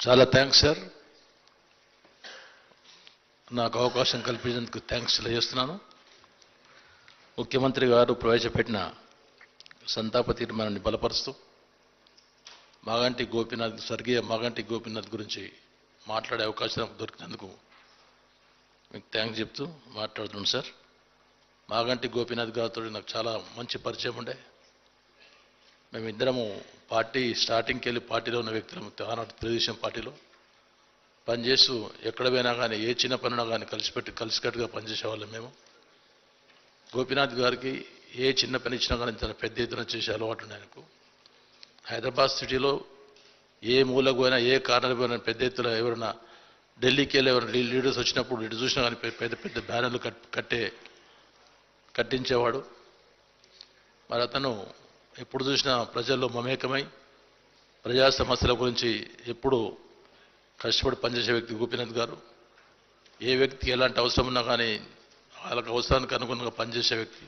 చాలా thanks sir నాకు అవకాశం కల్పించేందుకు థ్యాంక్స్ తెలియజేస్తున్నాను. ముఖ్యమంత్రి గారు ప్రవేశపెట్టిన సంతాప తీర్మానాన్ని బలపరుస్తూ మాగంటి గోపీనాథ్ స్వర్గీయ మాగంటి గోపీనాథ్ గురించి మాట్లాడే అవకాశం దొరికినందుకు మీకు థ్యాంక్స్ చెప్తూ మాట్లాడుతున్నాను సార్ మాగంటి గోపీనాథ్ గారితో నాకు చాలా మంచి పరిచయం ఉండే. మేమిద్దరము పార్టీ స్టార్టింగ్కి వెళ్ళి పార్టీలో ఉన్న వ్యక్తులు ఆనాడు తెలుగుదేశం పార్టీలో పనిచేస్తూ ఎక్కడ పోయినా కానీ ఏ చిన్న పనినా కానీ కలిసిపెట్టి కలిసికట్టుగా పనిచేసేవాళ్ళం మేము. గోపీనాథ్ గారికి ఏ చిన్న పని ఇచ్చినా కానీ తన పెద్ద ఎత్తున చేసే అలవాటు ఆయనకు. హైదరాబాద్ సిటీలో ఏ మూలకు పోయినా ఏ కారణాలు పోయినా పెద్ద ఎత్తున ఎవరైనా ఢిల్లీకి వెళ్ళి ఎవరైనా లీడర్స్ వచ్చినప్పుడు ఇటు చూసినా కానీ పెద్ద పెద్ద బ్యానర్లు కట్ కట్టే కట్టించేవాడు. మరి అతను ఎప్పుడు చూసినా ప్రజల్లో మమేకమై ప్రజా సమస్యల గురించి ఎప్పుడు కష్టపడి పనిచేసే వ్యక్తి గోపీనాథ్ గారు. ఏ వ్యక్తికి ఎలాంటి అవసరం ఉన్నా కానీ వాళ్ళకి అవసరానికి అనుగుణంగా పనిచేసే వ్యక్తి.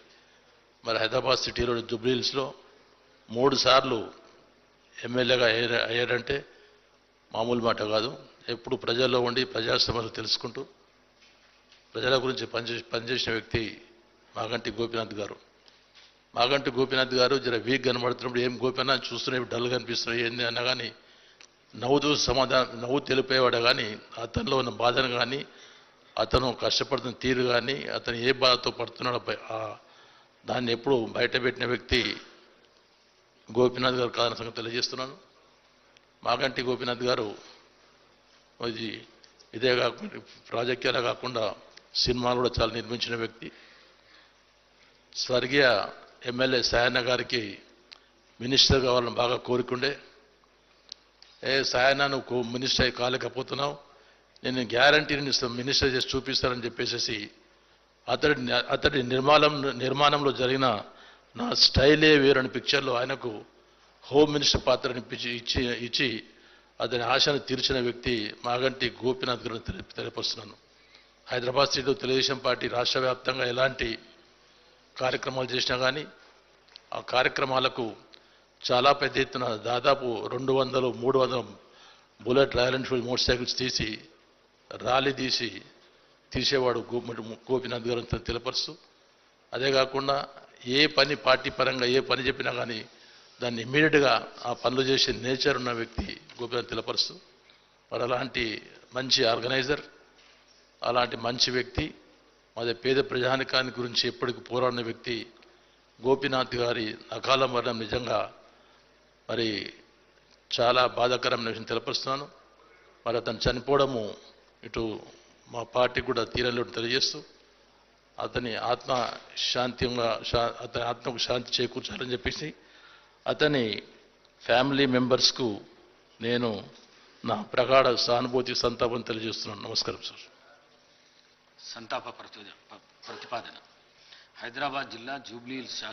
మరి హైదరాబాద్ సిటీలో జుబ్లీహిల్స్లో మూడు సార్లు ఎమ్మెల్యేగా అయ్యారు అయ్యారంటే మామూలు మాట కాదు. ఎప్పుడు ప్రజల్లో ఉండి ప్రజా సమస్యలు తెలుసుకుంటూ ప్రజల గురించి పనిచేసి పనిచేసిన వ్యక్తి మాగంటి గోపీనాథ్ గారు. మాగంటి గోపీనాథ్ గారు జర వీక్ కనబడుతున్నప్పుడు ఏం గోపీనాథ్ చూస్తున్నాయి డల్ కనిపిస్తున్నాయి ఏంది అన్నా కానీ నవ్వుతూ సమాధానం నవ్వు తెలిపేవాడు కానీ అతనిలో ఉన్న బాధను కానీ అతను కష్టపడుతున్న తీరు కానీ అతను ఏ బాధతో పడుతున్నాడో దాన్ని ఎప్పుడు బయట పెట్టిన వ్యక్తి గోపీనాథ్ గారు కాదని సంగతి తెలియజేస్తున్నాను. మాగంటి గోపీనాథ్ గారు ఇది ఇదే కాకుండా రాజకీయాలే కాకుండా సినిమాలు కూడా చాలా నిర్మించిన వ్యక్తి. స్వర్గీయ ఎమ్మెల్యే సాయన్న గారికి మినిస్టర్ కావాలని బాగా కోరుకుండే. ఏ సాయన్న నువ్వు మినిస్టర్ అయి కాలేకపోతున్నావు. నేను గ్యారంటీ మినిస్టర్ చేసి చూపిస్తానని చెప్పేసి అతడి అతడి నిర్మాణం నిర్మాణంలో జరిగిన నా స్టైలే వేరని పిక్చర్లో ఆయనకు హోమ్ మినిస్టర్ పాత్రని ఇచ్చి ఇచ్చి అతని ఆశను తీర్చిన వ్యక్తి మాగంటి గోపినాథ్ గారిని తెలి- తెలియపరుస్తున్నాను. హైదరాబాద్ సిటీలో తెలుగుదేశం పార్టీ రాష్ట్ర వ్యాప్తంగా ఎలాంటి కార్యక్రమాలు చేసినా కానీ ఆ కార్యక్రమాలకు చాలా పెద్ద ఎత్తున దాదాపు రెండు వందలు మూడు వందలు bullet royal Enfield motorcycles తీసి ర్యాలీ తీసి తీసేవాడు గోపినాథ్ గోపీనాథ్ గారు అంతా తెలపరుస్తూ అదే కాకుండా ఏ పని పార్టీ పరంగా ఏ పని చెప్పినా కానీ దాన్ని ఇమ్మీడియట్గా ఆ పనులు చేసే నేచర్ ఉన్న వ్యక్తి గోపినాథ్ తెలపరుస్తూ మరి అలాంటి మంచి ఆర్గనైజర్ అలాంటి మంచి వ్యక్తి మాది పేద ప్రజానికాన్ని గురించి ఎప్పటికీ పోరాడిన వ్యక్తి గోపీనాథ్ గారి అకాల మరణం నిజంగా మరి చాలా బాధాకరమైన విషయం తెలపరుస్తున్నాను. మరి అతను చనిపోవడము ఇటు మా పార్టీ కూడా తీరలేడు తెలియజేస్తూ అతని ఆత్మ శాంతిగా అతని ఆత్మకు శాంతి చేకూర్చాలని చెప్పేసి అతని ఫ్యామిలీ మెంబర్స్కు నేను నా ప్రగాఢ సానుభూతి సంతాపం తెలియజేస్తున్నాను. నమస్కారం సార్. సంతాప ప్రతిపాదన. హైదరాబాద్ జిల్లా జూబ్లీ శాసన